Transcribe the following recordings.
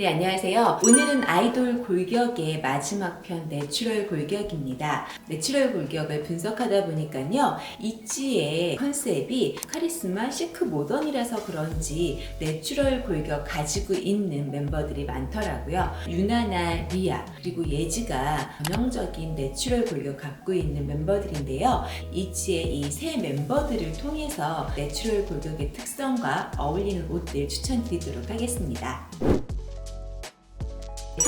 네, 안녕하세요. 오늘은 아이돌 골격의 마지막 편 내추럴 골격입니다. 내추럴 골격을 분석하다 보니까요. 이지의 컨셉이 카리스마 시크 모던이라서 그런지 내추럴 골격 가지고 있는 멤버들이 많더라고요. 유나나 리아 그리고 예지가 전형적인 내추럴 골격 갖고 있는 멤버들인데요. 이지의 이 세 멤버들을 통해서 내추럴 골격의 특성과 어울리는 옷들 추천드리도록 하겠습니다.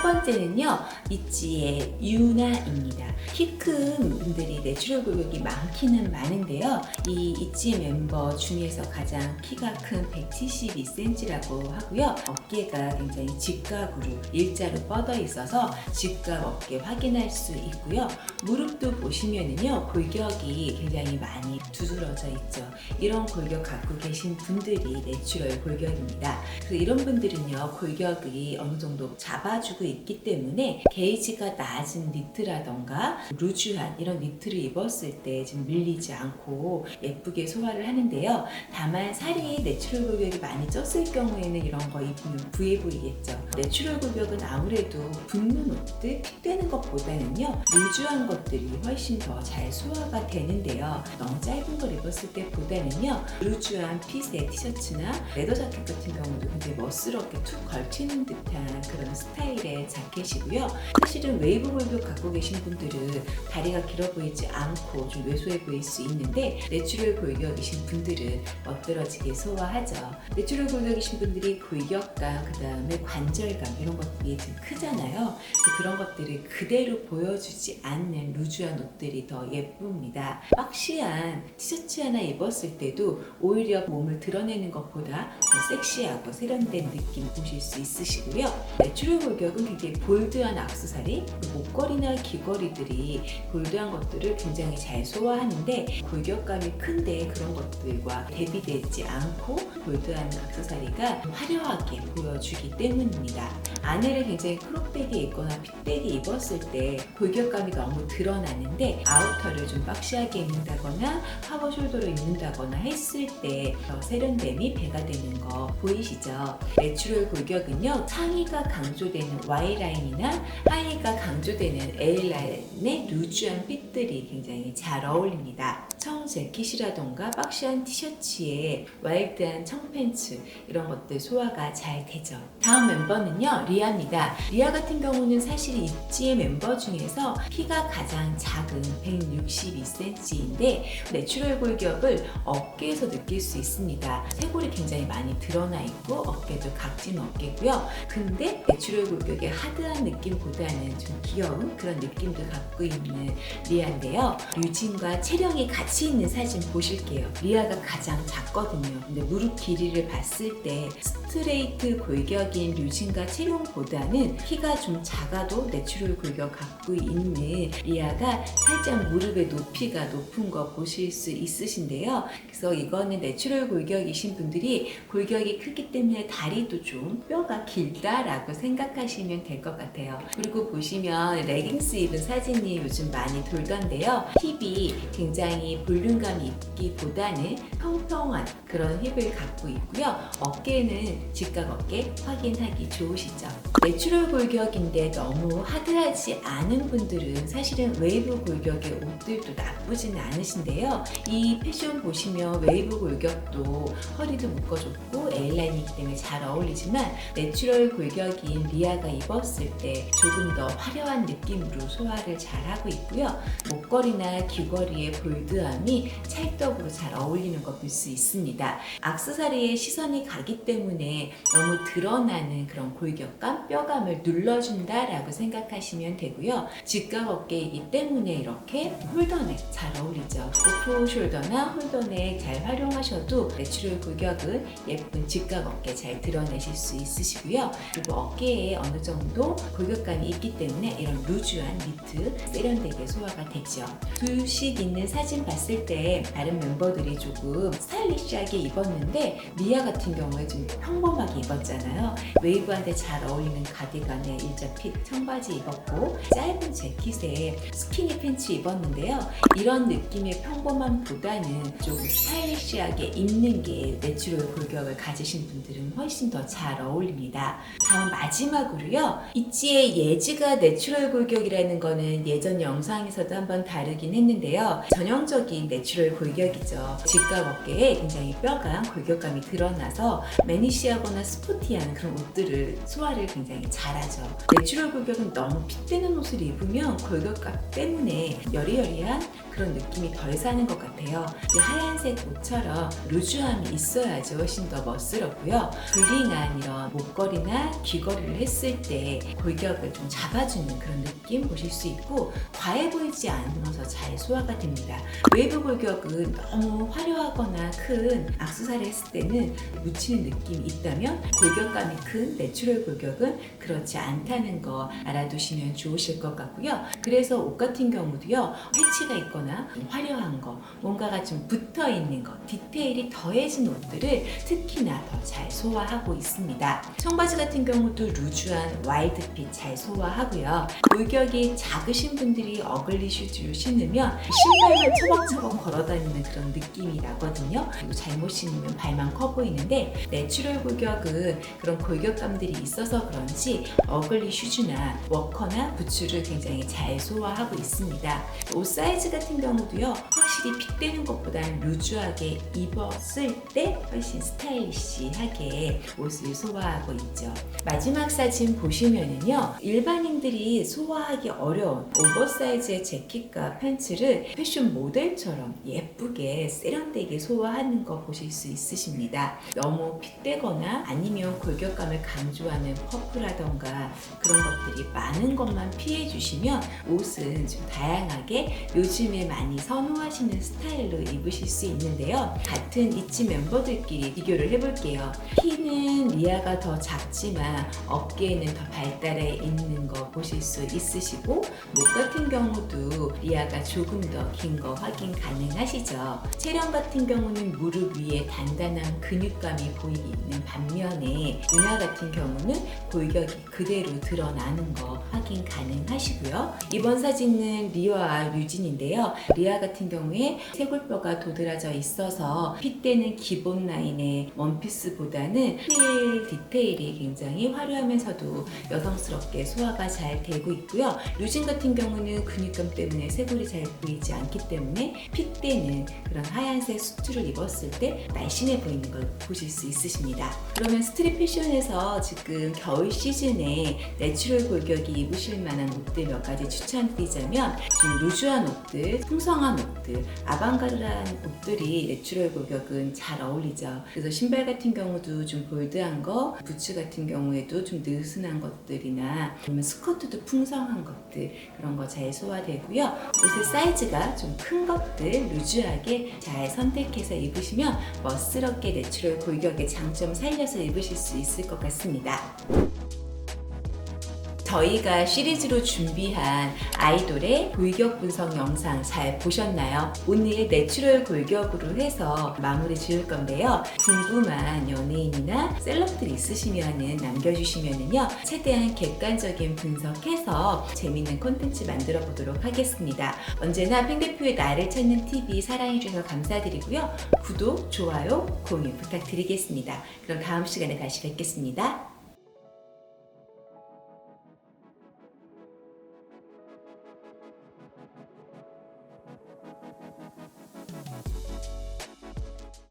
첫 번째는요, 이지의 유나입니다. 키 큰 분들이 내추럴 골격이 많기는 많은데요. 이 이지 멤버 중에서 가장 키가 큰 172cm라고 하고요. 어깨가 굉장히 직각으로 일자로 뻗어 있어서 직각 어깨 확인할 수 있고요. 무릎도 보시면은요, 골격이 굉장히 많이 두드러져 있죠. 이런 골격 갖고 계신 분들이 내추럴 골격입니다. 그래서 이런 분들은요, 골격이 어느 정도 잡아주고 있기 때문에 게이지가 낮은 니트라던가 루즈한 이런 니트를 입었을 때 지금 밀리지 않고 예쁘게 소화를 하는데요. 다만 살이 내추럴 골격이 많이 쪘을 경우에는 이런 거 입으면 부해 보이겠죠. 내추럴 골격은 아무래도 붙는 옷들 핏되는 것보다는요, 루즈한 것들이 훨씬 더 잘 소화가 되는데요. 너무 짧은 걸 입었을 때보다는요, 루즈한 핏의 티셔츠나 레더 자켓 같은 경우도 굉장히 멋스럽게 툭 걸치는 듯한 그런 스타일의 자켓이고요. 사실은 웨이브 골격 갖고 계신 분들은 다리가 길어 보이지 않고 좀 왜소해 보일 수 있는데 내추럴 골격이신 분들은 멋들어지게 소화하죠. 내추럴 골격이신 분들이 골격감, 그 다음에 관절감 이런 것들이 좀 크잖아요. 그런 것들을 그대로 보여주지 않는 루즈한 옷들이 더 예쁩니다. 박시한 티셔츠 하나 입었을 때도 오히려 몸을 드러내는 것보다 더 섹시하고 세련된 느낌 보실 수 있으시고요. 내추럴 골격은 굉장히 볼드한 악세사리, 그 목걸이나 귀걸이들이 볼드한 것들을 굉장히 잘 소화하는데 골격감이 큰데 그런 것들과 대비되지 않고 볼드한 악세사리가 화려하게 보여주기 때문입니다. 안에를 굉장히 크롭되게 입거나 핏되게 입었을 때 골격감이 너무 드러나는데 아우터를 좀 박시하게 입는다거나 파워 숄더로 입는다거나 했을 때 더 세련됨이 배가 되는 거 보이시죠? 내추럴 골격은요 상의가 강조되는 Y라인이나 하의가 강조되는 A라인의 루즈한 핏들이 굉장히 잘 어울립니다. 청 재킷이라던가 박시한 티셔츠에 와일드한 청팬츠 이런 것들 소화가 잘 되죠. 다음 멤버는요 리아입니다. 리아 같은 경우는 사실 있지의 멤버 중에서 키가 가장 작은 162cm인데 내추럴 골격을 어깨에서 느낄 수 있습니다. 쇄골이 굉장히 많이 드러나 있고 어깨도 각진 어깨고요. 근데 내추럴 골격의 하드한 느낌보다는 좀 귀여운 그런 느낌도 갖고 있는 리아인데요. 류진과 체령이 같이 있는 사진 보실게요. 리아가 가장 작거든요. 근데 무릎 길이를 봤을 때 스트레이트 골 격인 류진과 체령보다는 키가 좀 작아도 내추럴 골격 갖고 있는 리아가 살짝 무릎의 높이가 높은 거 보실 수 있으신데요. 그래서 이거는 내추럴 골격이신 분들이 골격이 크기 때문에 다리도 좀 뼈가 길다라고 생각하시면 될 것 같아요. 그리고 보시면 레깅스 입은 사진이 요즘 많이 돌던데요. 힙이 굉장히 볼륨감이 있기보다는 평평한 그런 힙을 갖고 있고요. 어깨는 직각 어깨 확인하기 좋으시죠. 내추럴 골격인데 너무 하드하지 않은 분들은 사실은 웨이브 골격의 옷들도 나쁘지는 않으신데요. 이 패션 보시면 웨이브 골격도 허리도 묶어줬고 A라인이기 때문에 잘 어울리지만 내추럴 골격인 리아가 입었을 때 조금 더 화려한 느낌으로 소화를 잘 하고 있고요. 목걸이나 귀걸이의 볼드함이 찰떡으로 잘 어울리는 거 볼 수 있습니다. 악세사리에 시선이 가기 때문에 너무 드러나는 그런 골격감, 뼈감을 눌러준다라고 생각하시면 되고요. 직각 어깨이기 때문에 이렇게 홀더넥 잘 어울리죠. 오프 숄더나 홀더넥 잘 활용하셔도 내추럴 골격은 예쁜 직각 어깨 잘 드러내실 수 있으시고요. 그리고 어깨에 어느 정도 골격감이 있기 때문에 이런 루즈한 니트 세련되게 소화가 되죠. 둘씩 있는 사진 봤을 때 다른 멤버들이 조금 스타일리시하게 입었는데 리아 같은 경우에 좀 평범하게 입었잖아요. 웨이브한테 잘 어울리는 가디건에 일자 핏 청바지 입었고 짧은 재킷에 스키니 팬츠 입었는데요. 이런 느낌의 평범함보다는 좀 스타일리시하게 입는 게 내추럴 골격을 가지신 분들은 훨씬 더 잘 어울립니다. 다음 마지막으로요. 있지의 예지가 내추럴 골격이라는 거는 예전 영상에서도 한번 다루긴 했는데요. 전형적인 내추럴 골격이죠. 직각 어깨에 굉장히 뼈가 골격감이 드러나서 매니시하거나 스포티 한 그런 옷들을 소화를 굉장히 잘하죠. 내추럴 골격은 너무 핏되는 옷을 입으면 골격감 때문에 여리여리한 그런 느낌이 덜 사는 것 같아요. 이 하얀색 옷처럼 루즈함이 있어야지 훨씬 더 멋스럽고요. 불링한 이런 목걸이나 귀걸이를 했을 때 골격을 좀 잡아주는 그런 느낌 보실 수 있고 과해 보이지 않아서 잘 소화가 됩니다. 웨이브 골격은 너무 화려하거나 큰 악세사리 했을 때는 묻히는 느낌이 있다면 골격 감이 큰 내추럴 골격은 그렇지 않다는 거 알아두시면 좋으실 것 같고요. 그래서 옷 같은 경우도요. 패치가 있거나 좀 화려한 거, 뭔가가 좀 붙어 있는 거, 디테일이 더해진 옷들을 특히나 더 잘 소화하고 있습니다. 청바지 같은 경우도 루즈한 와이드핏 잘 소화하고요. 골격이 작으신 분들이 어글리 슈즈를 신으면 신발만 처벅처벅 걸어다니는 그런 느낌이 나거든요. 그리고 잘못 신으면 발만 커 보이는데 내추럴 골격은 그런 골격감들이 있어서 그런지 어글리 슈즈나 워커나 부츠를 굉장히 잘 소화하고 있습니다. 옷 사이즈 같은 경우도요. 확실히 핏되는 것보다는 루즈하게 입었을 때 훨씬 스타일리시하게 옷을 소화하고 있죠. 마지막 사진 보시면은요. 일반인들이 소화하기 어려운 오버사이즈의 재킷과 팬츠를 패션 모델처럼 예쁘게 세련되게 소화하는 거 보실 수 있으십니다. 너무 핏되거나 아니면 골격감을 강조하는 퍼프라던가 그런 것들이 많은 것만 피해 주시면 옷은 좀 다양하게 요즘에 많이 선호하시는 스타일로 입으실 수 있는데요. 같은 이치 멤버들끼리 비교를 해볼게요. 키는 리아가 더 작지만 어깨에는 더 발달해 있는 거 보실 수 있으시고 목 같은 경우도 리아가 조금 더 긴 거 확인 가능하시죠. 체형 같은 경우는 무릎 위에 단단한 근육감이 보이는 반면에 유나 같은 경우는 골격이 그대로 드러나는 거 확인 가능하시고요. 이번 사진은 리아와 류진인데요. 리아 같은 경우에 쇄골뼈가 도드라져 있어서 핏대는 기본 라인의 원피스보다는 힐 디테일이 굉장히 화려하면서도 여성스럽게 소화가 잘 되고 있고요. 류진 같은 경우는 근육감 때문에 쇄골이 잘 보이지 않기 때문에 핏대는 그런 하얀색 수트를 입었을 때 날씬해 보이는 걸 보실 수 있으십니다. 그러면 스트릿 패션에서 지금 겨울 시즌에 내추럴 골격이 입으실 만한 옷들 몇 가지 추천드리자면 좀 루즈한 옷들, 풍성한 옷들, 아방가르한 옷들이 내추럴 골격은 잘 어울리죠. 그래서 신발 같은 경우도 좀 볼드한 거, 부츠 같은 경우에도 좀 느슨한 것들이나 아니면 스커트도 풍성한 것들 그런 거 잘 소화되고요. 옷의 사이즈가 좀 큰 것들 루즈하게 잘 선택해서 입으시면 멋스럽게 내추럴 골격의 장점 살려서 입으실 수 있을 것 같습니다. 저희가 시리즈로 준비한 아이돌의 골격 분석 영상 잘 보셨나요? 오늘 내추럴 골격으로 해서 마무리 지을 건데요. 궁금한 연예인이나 셀럽들 있으시면 남겨주시면요. 최대한 객관적인 분석해서 재밌는 콘텐츠 만들어 보도록 하겠습니다. 언제나 팽대표의 나를 찾는 TV 사랑해주셔서 감사드리고요. 구독, 좋아요, 공유 부탁드리겠습니다. 그럼 다음 시간에 다시 뵙겠습니다.